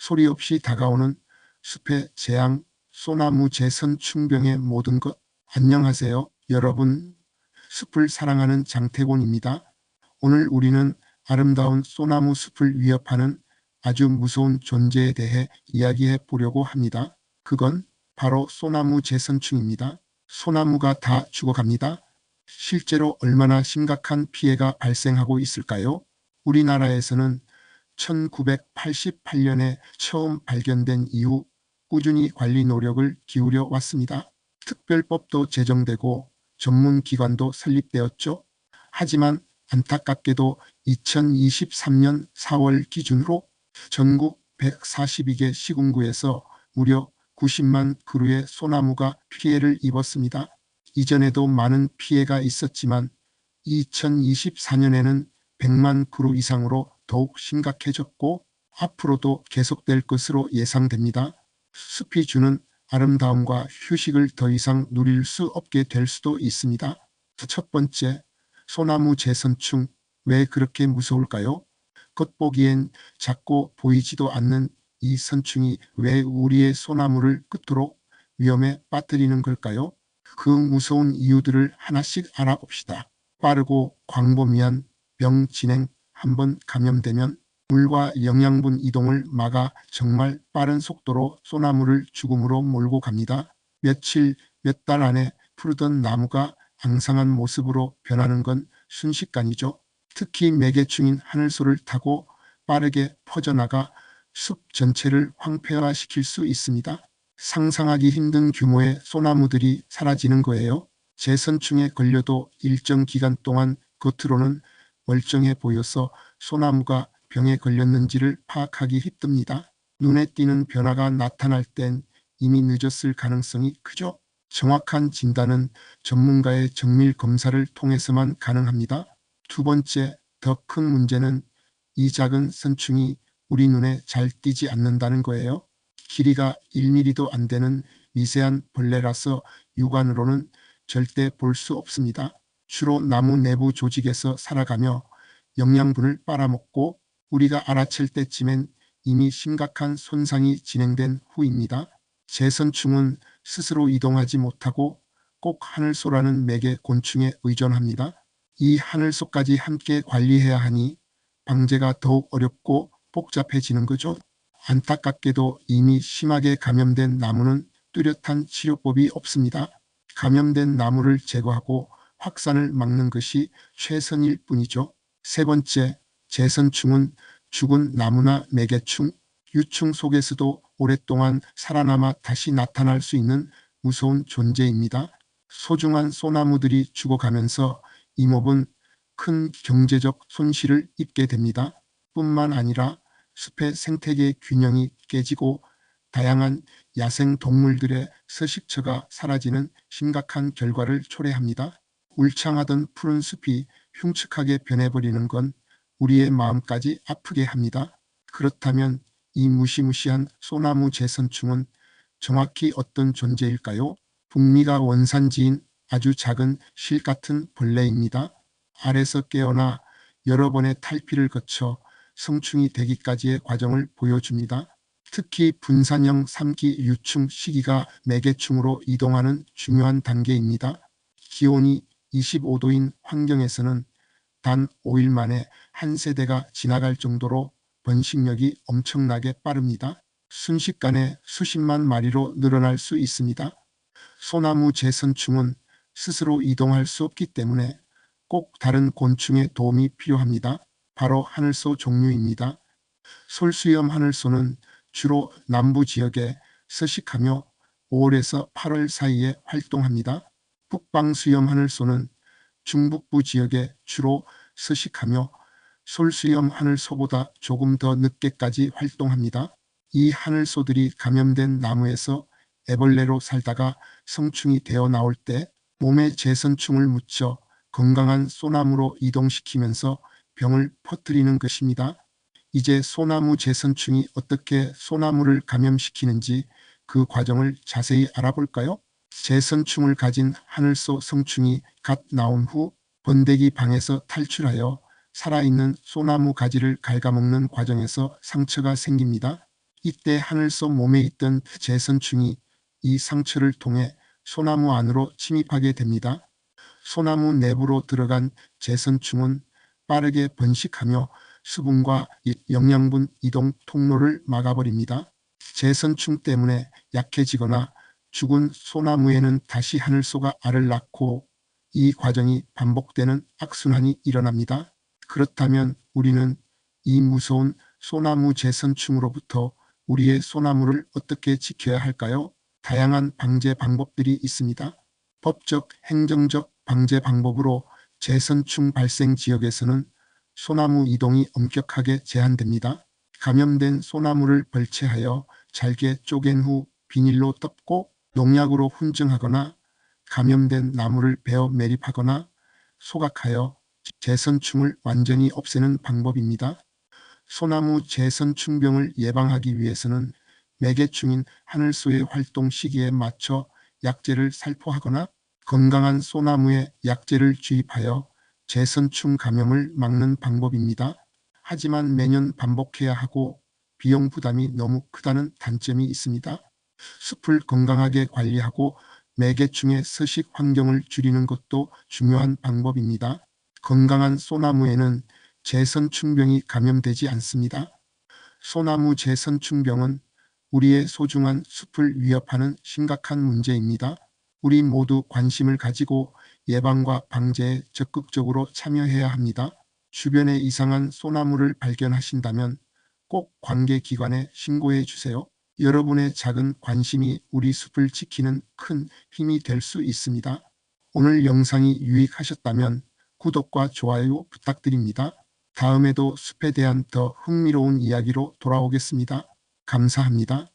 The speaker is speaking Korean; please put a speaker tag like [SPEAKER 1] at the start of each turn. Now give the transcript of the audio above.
[SPEAKER 1] 소리 없이 다가오는 숲의 재앙, 소나무 재선 충병의 모든 것. 안녕하세요, 여러분. 숲을 사랑하는 장태곤입니다. 오늘 우리는 아름다운 소나무 숲을 위협하는 아주 무서운 존재에 대해 이야기해 보려고 합니다. 그건 바로 소나무 재선충입니다. 소나무가 다 죽어갑니다. 실제로 얼마나 심각한 피해가 발생하고 있을까요? 우리나라에서는 1988년에 처음 발견된 이후 꾸준히 관리 노력을 기울여 왔습니다. 특별법도 제정되고 전문 기관도 설립되었죠. 하지만 안타깝게도 2023년 4월 기준으로 전국 142개 시군구에서 무려 90만 그루의 소나무가 피해를 입었습니다. 이전에도 많은 피해가 있었지만 2024년에는 100만 그루 이상으로 더욱 심각해졌고 앞으로도 계속될 것으로 예상됩니다. 숲이 주는 아름다움과 휴식을 더 이상 누릴 수 없게 될 수도 있습니다. 첫 번째, 소나무 재선충. 왜 그렇게 무서울까요? 겉보기엔 작고 보이지도 않는 이 선충이 왜 우리의 소나무를 끝으로 위험에 빠뜨리는 걸까요? 그 무서운 이유들을 하나씩 알아봅시다. 빠르고 광범위한 병 진행 한번 감염되면 물과 영양분 이동을 막아 정말 빠른 속도로 소나무를 죽음으로 몰고 갑니다. 며칠, 몇 달 안에 푸르던 나무가 앙상한 모습으로 변하는 건 순식간이죠. 특히 매개충인 하늘소를 타고 빠르게 퍼져나가 숲 전체를 황폐화시킬 수 있습니다. 상상하기 힘든 규모의 소나무들이 사라지는 거예요. 재선충에 걸려도 일정 기간 동안 겉으로는 멀쩡해 보여서 소나무가 병에 걸렸는지를 파악하기 힘듭니다. 눈에 띄는 변화가 나타날 땐 이미 늦었을 가능성이 크죠. 정확한 진단은 전문가의 정밀 검사를 통해서만 가능합니다. 두 번째, 더 큰 문제는 이 작은 선충이 우리 눈에 잘 띄지 않는다는 거예요. 길이가 1mm도 안 되는 미세한 벌레라서 육안으로는 절대 볼 수 없습니다. 주로 나무 내부 조직에서 살아가며 영양분을 빨아먹고 우리가 알아챌 때쯤엔 이미 심각한 손상이 진행된 후입니다. 재선충은 스스로 이동하지 못하고 꼭 하늘소라는 매개 곤충에 의존합니다. 이 하늘소까지 함께 관리해야 하니 방제가 더욱 어렵고 복잡해지는 거죠. 안타깝게도 이미 심하게 감염된 나무는 뚜렷한 치료법이 없습니다. 감염된 나무를 제거하고 확산을 막는 것이 최선일 뿐이죠. 세 번째, 재선충은 죽은 나무나 매개충, 유충 속에서도 오랫동안 살아남아 다시 나타날 수 있는 무서운 존재입니다. 소중한 소나무들이 죽어가면서 이목은 큰 경제적 손실을 입게 됩니다. 뿐만 아니라 숲의 생태계 균형이 깨지고 다양한 야생 동물들의 서식처가 사라지는 심각한 결과를 초래합니다. 울창하던 푸른 숲이 흉측하게 변해버리는 건 우리의 마음까지 아프게 합니다. 그렇다면 이 무시무시한 소나무 재선충은 정확히 어떤 존재일까요? 북미가 원산지인 아주 작은 실 같은 벌레입니다. 알에서 깨어나 여러 번의 탈피를 거쳐 성충이 되기까지의 과정을 보여줍니다. 특히 분산형 3기 유충 시기가 매개충으로 이동하는 중요한 단계입니다. 기온이 25도인 환경에서는 단 5일 만에 한 세대가 지나갈 정도로 번식력이 엄청나게 빠릅니다. 순식간에 수십만 마리로 늘어날 수 있습니다. 소나무 재선충은 스스로 이동할 수 없기 때문에 꼭 다른 곤충의 도움이 필요합니다. 바로 하늘소 종류입니다. 솔수염 하늘소는 주로 남부 지역에 서식하며 5월에서 8월 사이에 활동합니다. 북방수염 하늘소는 중북부 지역에 주로 서식하며 솔수염 하늘소보다 조금 더 늦게까지 활동합니다. 이 하늘소들이 감염된 나무에서 애벌레로 살다가 성충이 되어 나올 때 몸에 재선충을 묻혀 건강한 소나무로 이동시키면서 병을 퍼뜨리는 것입니다. 이제 소나무 재선충이 어떻게 소나무를 감염시키는지 그 과정을 자세히 알아볼까요? 재선충을 가진 하늘소 성충이 갓 나온 후 번데기 방에서 탈출하여 살아있는 소나무 가지를 갉아먹는 과정에서 상처가 생깁니다. 이때 하늘소 몸에 있던 재선충이 이 상처를 통해 소나무 안으로 침입하게 됩니다. 소나무 내부로 들어간 재선충은 빠르게 번식하며 수분과 이- 영양분 이동 통로를 막아버립니다. 재선충 때문에 약해지거나 죽은 소나무에는 다시 하늘소가 알을 낳고 이 과정이 반복되는 악순환이 일어납니다. 그렇다면 우리는 이 무서운 소나무 재선충으로부터 우리의 소나무를 어떻게 지켜야 할까요? 다양한 방제 방법들이 있습니다. 법적, 행정적 방제 방법으로 재선충 발생 지역에서는 소나무 이동이 엄격하게 제한됩니다. 감염된 소나무를 벌채하여 잘게 쪼갠 후 비닐로 덮고 농약으로 훈증하거나 감염된 나무를 베어 매립하거나 소각하여 재선충을 완전히 없애는 방법입니다. 소나무 재선충병을 예방하기 위해서는 매개충인 하늘소의 활동 시기에 맞춰 약제를 살포하거나 건강한 소나무에 약제를 주입하여 재선충 감염을 막는 방법입니다. 하지만 매년 반복해야 하고 비용 부담이 너무 크다는 단점이 있습니다. 숲을 건강하게 관리하고 매개충의 서식 환경을 줄이는 것도 중요한 방법입니다. 건강한 소나무에는 재선충병이 감염되지 않습니다. 소나무 재선충병은 우리의 소중한 숲을 위협하는 심각한 문제입니다. 우리 모두 관심을 가지고 예방과 방제에 적극적으로 참여해야 합니다. 주변에 이상한 소나무를 발견하신다면 꼭 관계기관에 신고해 주세요. 여러분의 작은 관심이 우리 숲을 지키는 큰 힘이 될 수 있습니다. 오늘 영상이 유익하셨다면 구독과 좋아요 부탁드립니다. 다음에도 숲에 대한 더 흥미로운 이야기로 돌아오겠습니다. 감사합니다.